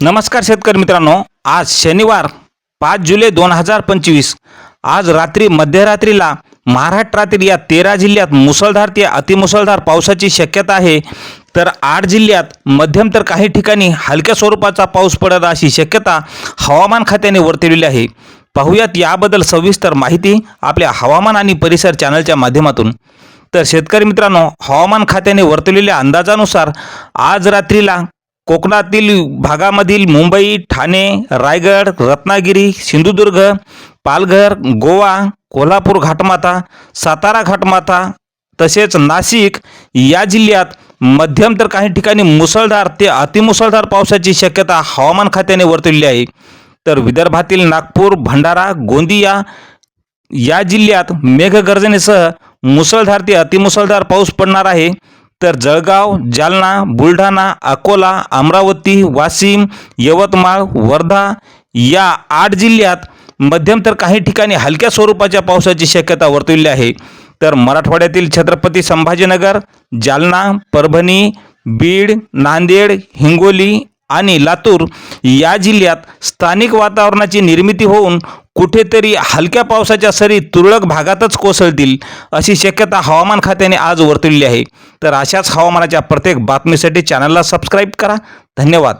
नमस्कार शेतकरी मित्रांनो आज शनिवार पाच जुलै दोन हजार पंचवीस. आज रात्री मध्यरात्रीला महाराष्ट्रातील या तेरा जिल्ह्यात मुसळधार ते अतिमुसळधार पावसाची शक्यता आहे. तर आठ जिल्ह्यात मध्यम तर काही ठिकाणी हलक्या स्वरूपाचा पाऊस पडत अशी शक्यता हवामान खात्याने वर्तवलेली आहे. पाहूयात याबद्दल सविस्तर माहिती आपल्या हवामान आणि परिसर चॅनलच्या माध्यमातून. तर शेतकरी मित्रांनो हवामान खात्याने वर्तवलेल्या अंदाजानुसार आज रात्रीला कोकणातील भागामधील मुंबई ठाणे रायगड रत्नागिरी सिंधुदुर्ग पालघर गोवा कोल्हापूर घाटमाथा सातारा घाटमाथा तसेच नाशिक या जिल्ह्यात मध्यम तर काही ठिकाणी मुसळधार ते अतिमुसळधार पावसाची शक्यता हवामान खात्याने वर्तवली आहे. तर विदर्भातील नागपूर भंडारा गोंदिया या जिल्ह्यात मेघगर्जनेसह मुसळधार ते अतिमुसळधार पाऊस पडणार आहे. तर जळगाव जालना बुलढाणा अकोला अमरावती वाशिम यवतमाळ वर्धा या आठ जिल्ह्यात मध्यम तर काही ठिकाणी हलक्या स्वरूपाच्या पावसाची शक्यता वर्तविली आहे. तर मराठवाड्यातील छत्रपती संभाजीनगर जालना परभणी बीड नांदेड हिंगोली आणि लातूर या जिल्ह्यात स्थानिक वातावरणाची निर्मिती होऊन कुठेतरी हलक्या पावसाच्या सरी तुरळक भागातच कोसळतील अशी शक्यता हवामान खात्याने आज वर्तवली आहे. तर अशाच हवामानाच्या प्रत्येक बातमीसाठी चॅनलला सबस्क्राईब करा. धन्यवाद.